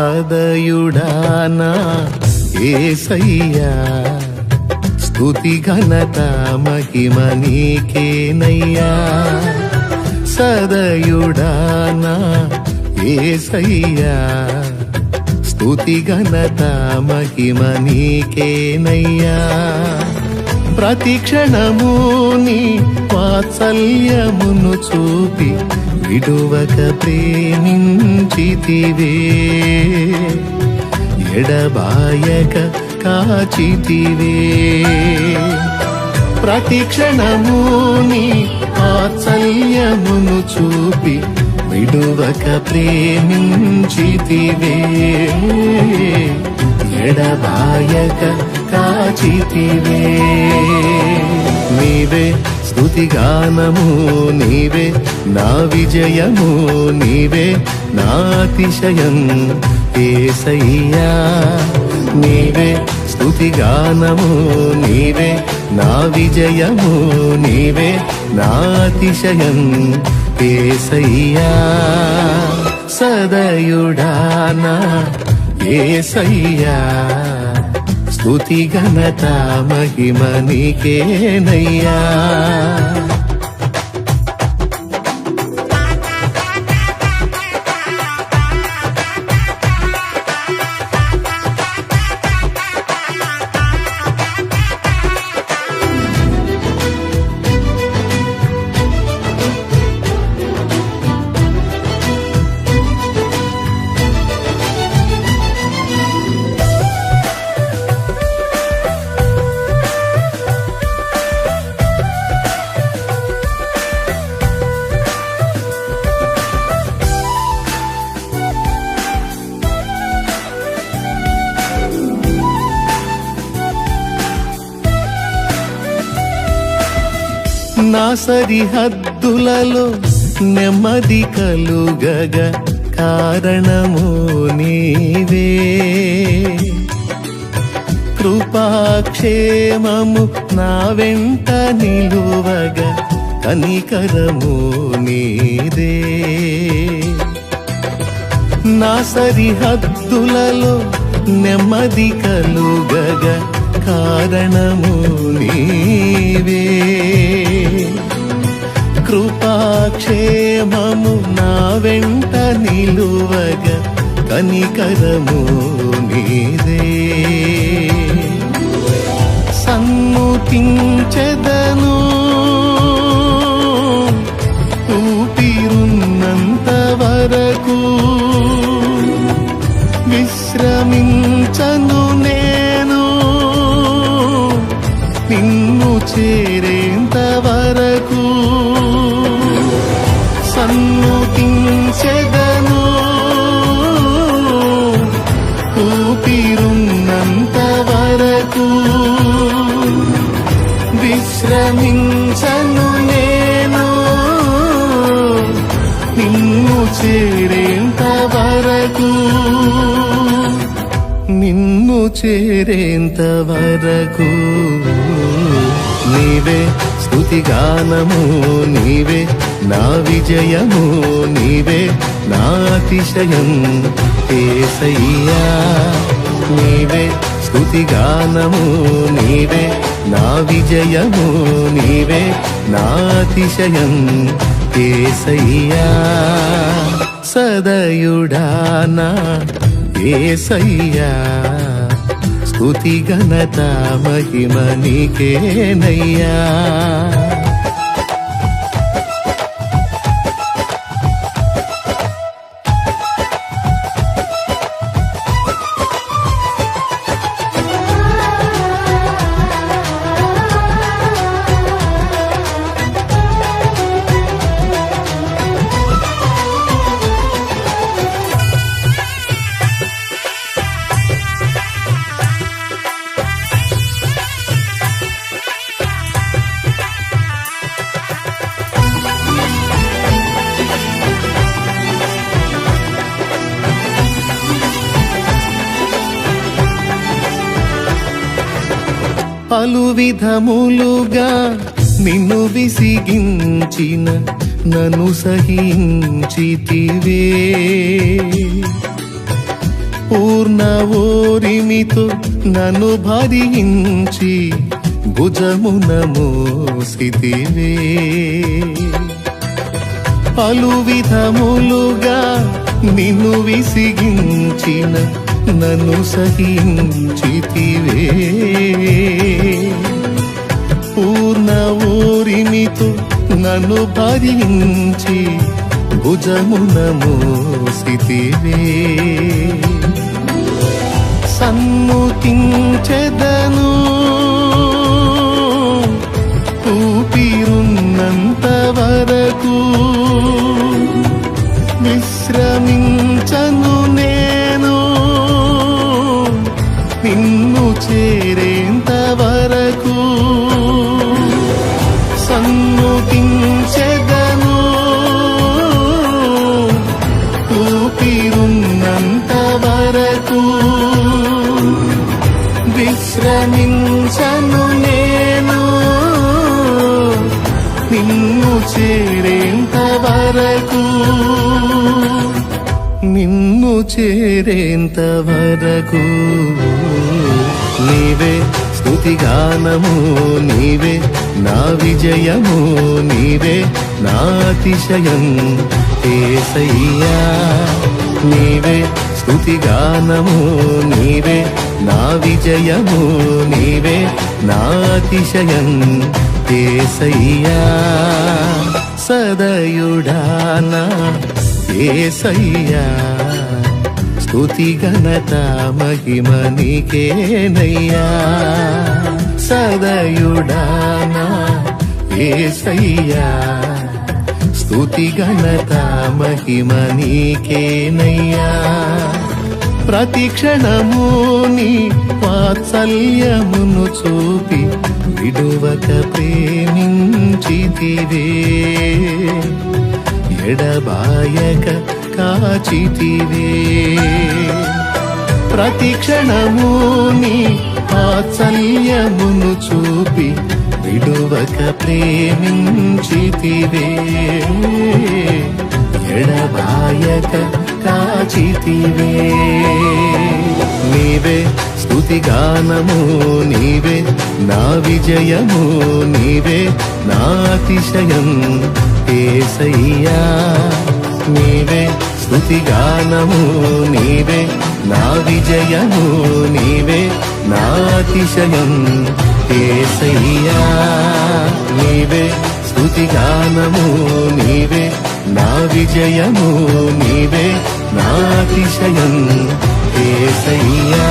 సదయుడానా ఏసయ్యా స్థుతి ఘనత మహిమ నీకేనయ్యా. సదయుడానా ఏసయ్యా స్థుతి ఘనత మహిమ నీకేనయ్యా. ప్రతి క్షణము నీ వాత్సల్యమును చూపి విడువక ప్రేమించితివే. ఎడబాయక కాచితివే. ప్రతి క్షణము నీ వాత్సల్యమును చూపి విడువక ప్రేమించితివే. ఎడబాయక కాచితివే. నీవే స్తుతిగానము నీవే నా విజయము నీవే నా అతిశయం ఏసయ్యా నీవే స్తుతిగానము నీవే నా విజయము నీవే నా అతిశయం ఏసయ్యా సదయుడానా ఏసయ్యా. స్థుతి ఘనత మహిమ నీకేనయ్యా. సరిహద్దులలో నెమ్మది కలుగగ కారణము నీవే. కృపాక్షేమము నా వెంట నిలువగ కనికరము నీదే. నా సరిహద్దులలో నెమ్మది కలుగగ కారణము నీవే. కృపాక్షేమము నా వెంట నిలువగ కనికరము నీదే. సన్ముతించెదను ఊపిరున్నంత ఊపిరున్నంత వరకు విశ్రమించను నేను. నిన్ను చేరేంత వరకు నిన్ను చేరేంత వరకు నీవే స్థుతిగానము నీవే నా విజయము నీవే నా అతిశయం. ఏసయ్యా నీవే స్తుతిగానము నీవే నా విజయము నీవే నా అతిశయం. ఏసయ్యా సదయుడానా ఏసయ్యా స్తుతి ఘనత మహిమ నీకేనయ్యా. పలు విధములుగా నిన్ను విసిగించిన నన్ను సహించితివే. పూర్ణ ఓరిమితో నన్ను భరించి భుజమున మోసితివే. పలు విధములుగా నిన్ను విసిగించిన నన్ను సహించితివే. పూర్ణ ఊరిమితో నన్ను భరించి భుజమున మోసితివే. సన్ముతించెదను ఊపిరున్నంత వరకు విశ్రమించను నే చేరేంత వరకు నీవే స్తుతిగానము నీవే నా విజయము నీవే నా అతిశయం ఏసయ్యా. నీవే స్తుతిగానము నీవే నా విజయము నీవే నా అతిశయం ఏసయ్యా. సదయుడానా ఏసయ్యా. స్థుతి ఘనత మహిమ నీకేనయ్యా. సదయుడానా ఏసయ్యా. స్తుతి ఘనత మహిమ నీకేనయ్యా. ప్రతి క్షణము నీ వాత్సల్యమును చూపి విడువక ప్రేమించితివే. ఎడబాయక కాచితివే ప్రతి క్షణము నీ వాత్సల్యమును చూపి విడువక ప్రేమించితివే. ఎడబాయక కాచితివే నీవే స్తుతిగానము నీవే నా విజయము నీవే నా అతిశయం ఏసయ్యా. నీవే స్థుతిగానము నీవే నా విజయము నీవే నా అతిశయం ఏసయ్యా. నీవే స్థుతిగానము నీవే నా విజయము నీవే నా అతిశయం ఏసయ్యా.